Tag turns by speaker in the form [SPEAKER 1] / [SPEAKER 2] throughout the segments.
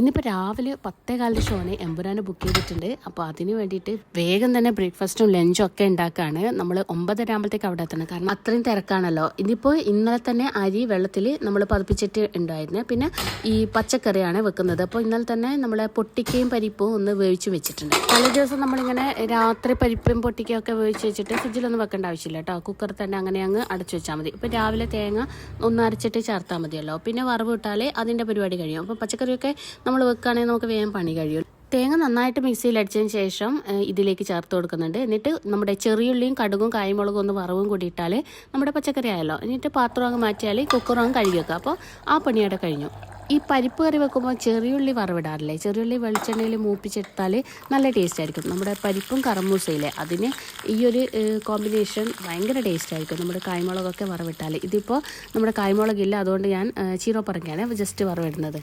[SPEAKER 1] ഇന്നിപ്പോൾ രാവിലെ പത്തേ കാലിന്റെ ഷോനെ എമ്പുരാനെ ബുക്ക് ചെയ്തിട്ടുണ്ട്. അപ്പോൾ അതിന് വേണ്ടിയിട്ട് വേഗം തന്നെ ബ്രേക്ക്ഫാസ്റ്റും ലഞ്ചും ഒക്കെ ഉണ്ടാക്കുകയാണ് നമ്മൾ ഒമ്പതര ആകുമ്പോഴത്തേക്ക് അവിടെ എത്തണം. കാരണം അത്രയും തിരക്കാണല്ലോ. ഇനിയിപ്പോൾ ഇന്നലെ തന്നെ അരി വെള്ളത്തിൽ നമ്മൾ പതിപ്പിച്ചിട്ട് ഉണ്ടായിരുന്നു. പിന്നെ ഈ പച്ചക്കറിയാണ് വെക്കുന്നത്. അപ്പോൾ ഇന്നലെ തന്നെ നമ്മൾ പൊട്ടിക്കയും പരിപ്പും ഒന്ന് വേവിച്ച് വെച്ചിട്ടുണ്ട്. പല ദിവസം നമ്മളിങ്ങനെ രാത്രി പരിപ്പും പൊട്ടിക്കയും ഒക്കെ വേവിച്ച് വെച്ചിട്ട് ഫ്രിഡ്ജിലൊന്നും വെക്കേണ്ട ആവശ്യമില്ല കേട്ടോ. കുക്കറിൽ തന്നെ അങ്ങനെ അങ്ങ് അടച്ചു വെച്ചാൽ മതി. ഇപ്പോൾ രാവിലെ തേങ്ങ ഒന്ന് അരച്ചിട്ട് ചേർത്താൽ മതിയല്ലോ. പിന്നെ വറവ് ഇട്ടാലേ അതിന്റെ പരിപാടി കഴിയും. അപ്പോൾ പച്ചക്കറിയൊക്കെ നമ്മൾ വെക്കുകയാണെങ്കിൽ നമുക്ക് വേഗം പണി കഴിയും. തേങ്ങ നന്നായിട്ട് മിക്സിയിൽ അടിച്ചതിന് ശേഷം ഇതിലേക്ക് ചേർത്ത് കൊടുക്കുന്നുണ്ട്. എന്നിട്ട് നമ്മുടെ ചെറിയുള്ളിയും കടുകും കായ്മുളകും ഒന്ന് വറവും കൂടി ഇട്ടാൽ നമ്മുടെ പച്ചക്കറി ആയല്ലോ. എന്നിട്ട് പാത്രം അങ്ങ് മാറ്റിയാൽ കുക്കറും അങ്ങ് കഴുകി വെക്കുക. അപ്പോൾ ആ പണിയുടെ കഴിഞ്ഞു. ഈ പരിപ്പ് കറി വെക്കുമ്പോൾ ചെറിയുള്ളി വറവിടാറില്ലേ? ചെറിയുള്ളി വെളിച്ചെണ്ണയിൽ മൂപ്പിച്ചെടുത്താൽ നല്ല ടേസ്റ്റ് ആയിരിക്കും. നമ്മുടെ പരിപ്പും കറമൂസയില്ലേ? അതിന് ഈ ഒരു കോമ്പിനേഷൻ ഭയങ്കര ടേസ്റ്റ് ആയിരിക്കും. നമ്മുടെ കായ്മുളകൊക്കെ വറവിട്ടാൽ ഇതിപ്പോൾ നമ്മുടെ കായ്മുളകില്ല. അതുകൊണ്ട് ഞാൻ ചീറോ പറക്കാണ് ജസ്റ്റ് വറവിടുന്നത്.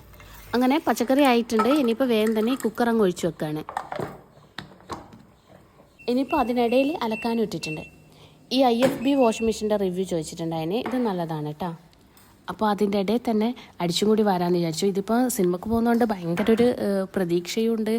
[SPEAKER 1] അങ്ങനെ പച്ചക്കറി ആയിട്ടുണ്ട്. ഇനിയിപ്പോൾ വേഗം തന്നെ ഈ കുക്കർ അങ്ങ് ഒഴിച്ചു വെക്കുകയാണ് ഇനിയിപ്പോൾ അതിനിടയിൽ അലക്കാനും ഇട്ടിട്ടുണ്ട്. ഈ ഐ എഫ് ബി വാഷിംഗ് മെഷീന്റെ റിവ്യൂ ചോദിച്ചിട്ടുണ്ടായിന്. ഇത് നല്ലതാണ് കേട്ടോ അപ്പോൾ അതിന്റെ ഇടയിൽ തന്നെ അടിച്ചും കൂടി വരാമെന്ന് വിചാരിച്ചു. ഇതിപ്പോൾ സിനിമക്ക് പോകുന്നതുകൊണ്ട് ഭയങ്കര ഒരു പ്രതീക്ഷയുണ്ട്.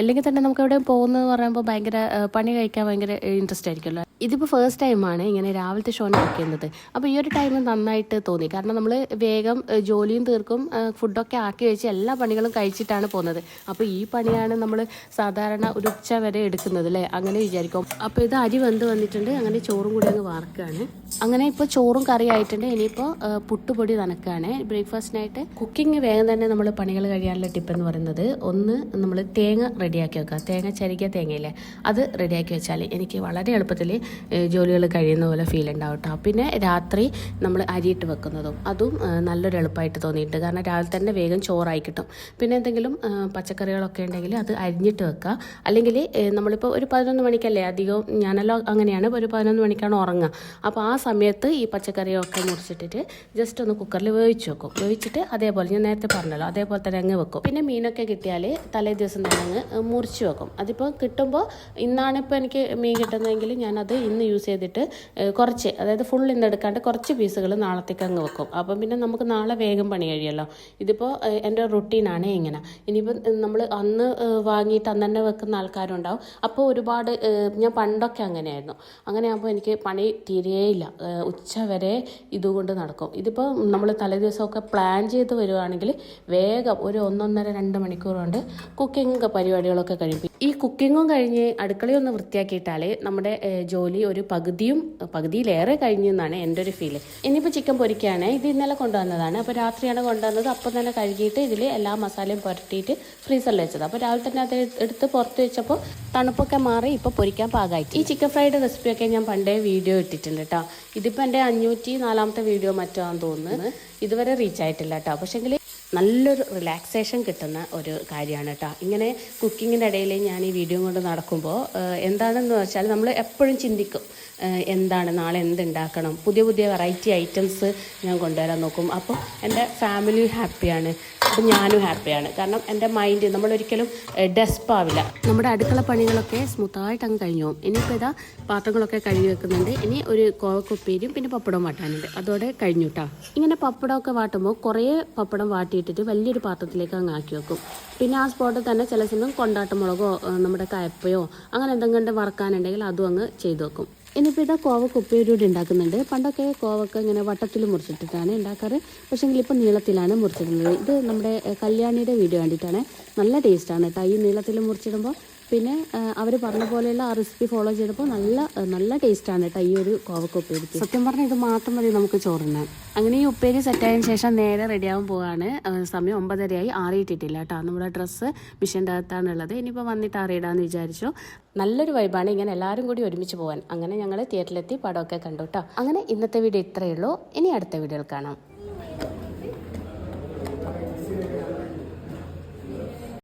[SPEAKER 1] അല്ലെങ്കിൽ തന്നെ നമുക്ക് എവിടെ പോകുന്നത് പറയുമ്പോൾ ഭയങ്കര പണി കഴിക്കാൻ ഭയങ്കര ഇൻട്രസ്റ്റ് ആയിരിക്കുമല്ലോ. ഇതിപ്പോൾ ഫസ്റ്റ് ടൈമാണ് ഇങ്ങനെ രാവിലത്തെ ഷോ ചെയ്യുന്നത്. അപ്പോൾ ഈ ഒരു ടൈം നന്നായിട്ട് തോന്നി. കാരണം നമ്മൾ വേഗം ജോലിയും തീർക്കും ഫുഡൊക്കെ ആക്കി വെച്ച് എല്ലാ പണികളും കഴിച്ചിട്ടാണ് പോകുന്നത്. അപ്പോൾ ഈ പണിയാണ് നമ്മൾ സാധാരണ ഒരു ഉച്ച വരെ എടുക്കുന്നത് അല്ലേ? അങ്ങനെ വിചാരിക്കും. അപ്പോൾ ഇത് അരി വെന്ത് വന്നിട്ടുണ്ട്. അങ്ങനെ ചോറും കൂടി അങ്ങ് വാർക്കുകയാണ്. അങ്ങനെ ഇപ്പോൾ ചോറും കറി ആയിട്ടുണ്ട് ഇനിയിപ്പോൾ ഏഹ്, പുട്ടുപൊടി നനക്കുകയാണ് ബ്രേക്ക്ഫാസ്റ്റിനായിട്ട് കുക്കിംഗ് വേഗം തന്നെ നമ്മൾ പണികൾ കഴിയാനുള്ള ടിപ്പ് എന്ന് പറയുന്നത് ഒന്ന് നമ്മൾ തേങ്ങ റെഡിയാക്കി വെക്കുക. തേങ്ങ ചരിക്കുക തേങ്ങയില്ലേ അത് റെഡിയാക്കി വെച്ചാൽ എനിക്ക് വളരെ എളുപ്പത്തിൽ ജോലികൾ കഴിയുന്ന പോലെ ഫീൽ ഉണ്ടാവും കേട്ടോ പിന്നെ രാത്രി നമ്മൾ അരിയിട്ട് വെക്കുന്നതും അതും നല്ലൊരു എളുപ്പമായിട്ട് തോന്നിയിട്ടുണ്ട്. കാരണം രാവിലെ തന്നെ വേഗം ചോറായി കിട്ടും. പിന്നെ എന്തെങ്കിലും പച്ചക്കറികളൊക്കെ ഉണ്ടെങ്കിൽ അത് അരിഞ്ഞിട്ട് വെക്കുക. അല്ലെങ്കിൽ നമ്മളിപ്പോൾ ഒരു പതിനൊന്ന് മണിക്കല്ലേ അധികം ഞാനെല്ലാം അങ്ങനെയാണ്. ഒരു പതിനൊന്ന് മണിക്കാണ് ഉറങ്ങുക. അപ്പോൾ ആ സമയത്ത് ഈ പച്ചക്കറിയൊക്കെ മുറിച്ചിട്ടിട്ട് ജസ്റ്റ് ഒന്ന് കുക്കറിൽ വേവിച്ച് വെക്കും. വേവിച്ചിട്ട് അതേപോലെ ഞാൻ നേരത്തെ പറഞ്ഞല്ലോ അതേപോലെ തന്നെ അങ്ങ് വെക്കും. പിന്നെ മീനൊക്കെ കിട്ടിയാൽ തലേ ദിവസം തന്നെ അങ്ങ് മുറിച്ച് വെക്കും. അതിപ്പോൾ കിട്ടുമ്പോൾ ഇന്നാണിപ്പോൾ എനിക്ക് മീൻ കിട്ടുന്നതെങ്കിൽ ഞാനത് ഇന്ന് യൂസ് ചെയ്തിട്ട് കുറച്ച് അതായത് ഫുൾ ഇന്ന് എടുക്കാണ്ട് കുറച്ച് പീസുകൾ നാളത്തേക്ക് അങ്ങ് വെക്കും. അപ്പം പിന്നെ നമുക്ക് നാളെ വേഗം പണി കഴിയല്ലോ ഇതിപ്പോൾ എന്റെ റുട്ടീനാണ് ഇങ്ങനെ. ഇനിയിപ്പോൾ നമ്മൾ അന്ന് വാങ്ങിയിട്ട് അന്ന് തന്നെ വെക്കുന്ന ആൾക്കാരുണ്ടാവും. അപ്പോൾ ഒരുപാട് ഞാൻ പണ്ടൊക്കെ അങ്ങനെയായിരുന്നു. അങ്ങനെ ആകുമ്പോൾ എനിക്ക് പണി തീരെയില്ല. ഉച്ച വരെ ഇതുകൊണ്ട് നടക്കും. ഇതിപ്പോൾ നമ്മൾ തലേദിവസമൊക്കെ പ്ലാൻ ചെയ്ത് വരുവാണെങ്കിൽ വേഗം ഒരു ഒന്നൊന്നര രണ്ട് മണിക്കൂർ കൊണ്ട് കുക്കിംഗ് പരിപാടികളൊക്കെ കഴിയും ഈ കുക്കിങ്ങും കഴിഞ്ഞ് അടുക്കളയൊന്ന് വൃത്തിയാക്കിയിട്ടാൽ നമ്മുടെ ജോലി ഒരു പകുതിയും പകുതിയിലേറെ കഴിഞ്ഞു എന്നാണ് എന്റെ ഒരു ഫീൽ ഇനിയിപ്പോൾ ചിക്കൻ പൊരിക്കുകയാണ് ഇത് ഇന്നലെ കൊണ്ടുവന്നതാണ്. അപ്പോൾ രാത്രിയാണ് കൊണ്ടുവന്നത്. അപ്പം തന്നെ കഴുകിയിട്ട് ഇതിൽ എല്ലാ മസാലയും പുരട്ടിയിട്ട് ഫ്രീസറിൽ വെച്ചത്. അപ്പോൾ രാവിലെ തന്നെ അത് എടുത്ത് പുറത്ത് വെച്ചപ്പോൾ തണുപ്പൊക്കെ മാറി ഇപ്പോൾ പൊരിക്കാൻ പാകമായി ഈ ചിക്കൻ ഫ്രൈഡ് റെസിപ്പിയൊക്കെ ഞാൻ പണ്ടേ വീഡിയോ ഇട്ടിട്ടുണ്ട് കേട്ടോ ഇതിപ്പോൾ എന്റെ അഞ്ഞൂറ്റി നാലാമത്തെ വീഡിയോ മറ്റോ ആണെന്ന് തോന്നുന്നു. ഇതുവരെ റീച്ച് ആയിട്ടില്ല കേട്ടോ പക്ഷേങ്കിൽ നല്ലൊരു റിലാക്സേഷൻ കിട്ടുന്ന ഒരു കാര്യമാണ് കേട്ടോ. ഇങ്ങനെ കുക്കിങ്ങിന്റെ ഇടയിൽ ഞാൻ ഈ വീഡിയോ കൊണ്ട് നടക്കുമ്പോൾ എന്താണെന്ന് വെച്ചാൽ നമ്മൾ എപ്പോഴും ചിന്തിക്കും എന്താണ് നാളെ എന്തുണ്ടാക്കണം പുതിയ പുതിയ വെറൈറ്റി ഐറ്റംസ് ഞാൻ കൊണ്ടുവരാൻ നോക്കും. അപ്പോൾ എന്റെ ഫാമിലി ഹാപ്പിയാണ് അപ്പം ഞാനും ഹാപ്പിയാണ് കാരണം എന്റെ മൈൻഡ് നമ്മളൊരിക്കലും ഡെസ്പ് ആവില്ല. നമ്മുടെ അടുക്കള പണികളൊക്കെ സ്മൂത്തായിട്ട് അങ്ങ് കഴിഞ്ഞു. പോകും ഇനിയിപ്പോൾ ഇതാ പാത്രങ്ങളൊക്കെ കഴുകി വെക്കുന്നുണ്ട്. ഇനി ഒരു കോവക്കുപ്പേരിയും പിന്നെ പപ്പടവും വാട്ടാനുണ്ട്. അതോടെ കഴിഞ്ഞു കേട്ടോ ഇങ്ങനെ പപ്പടമൊക്കെ വാട്ടുമ്പോൾ കുറേ പപ്പടം വാട്ടിയിട്ടിട്ട് വലിയൊരു പാത്രത്തിലേക്ക് അങ്ങ് ആക്കി വെക്കും. പിന്നെ ആ സ്പോട്ടിൽ തന്നെ ചില സമയം കൊണ്ടാട്ടമുളകോ നമ്മുടെ കയപ്പയോ അങ്ങനെ എന്തെങ്കിലും വറക്കാനുണ്ടെങ്കിൽ അതും അങ്ങ് ചെയ്തു വെക്കും. ഇനിയിപ്പോൾ ഇതാ കോവക്ക ഉപ്പേരിയോട് ഉണ്ടാക്കുന്നുണ്ട്. പണ്ടൊക്കെ കോവക്ക ഇങ്ങനെ വട്ടത്തിൽ മുറിച്ചിട്ടിട്ടാണ് ഉണ്ടാക്കാറ്. പക്ഷേങ്കിൽ ഇപ്പോൾ നീളത്തിലാണ് മുറിച്ചിടുന്നത്. ഇത് നമ്മുടെ കല്യാണിയുടെ വീഡിയോ കണ്ടിട്ടാണ്. നല്ല ടേസ്റ്റാണ് കേട്ടോ ഈ നീളത്തിൽ മുറിച്ചിടുമ്പോൾ പിന്നെ അവർ പറഞ്ഞ പോലെയുള്ള ആ റെസിപ്പി ഫോളോ ചെയ്തപ്പോൾ നല്ല നല്ല ടേസ്റ്റാണ് കേട്ടോ ഈ ഒരു കോവക്ക എടുത്ത് സത്യം പറഞ്ഞാൽ ഇത് മാത്രം മതി നമുക്ക് ചോറിന്. അങ്ങനെ ഈ ഉപ്പേരി സെറ്റായതിനു ശേഷം നേരെ റെഡിയാവാൻ പോവാണ്. സമയം ഒമ്പതരയായി. ആറിയിട്ടിട്ടില്ല കേട്ടോ നമ്മുടെ ഡ്രസ്സ് മിഷന്റെ അകത്താണുള്ളത് ഇനിയിപ്പോൾ വന്നിട്ട് ആറിയിടാന്ന് വിചാരിച്ചു. നല്ലൊരു വൈബാണ് ഇങ്ങനെ എല്ലാവരും കൂടി ഒരുമിച്ച് പോകാൻ അങ്ങനെ ഞങ്ങൾ തിയേറ്ററിലെത്തി പടമൊക്കെ കണ്ടു കേട്ടോ അങ്ങനെ ഇന്നത്തെ വീഡിയോ ഇത്രയേ ഉള്ളൂ. ഇനി അടുത്ത വീഡിയോയിൽ കാണാം.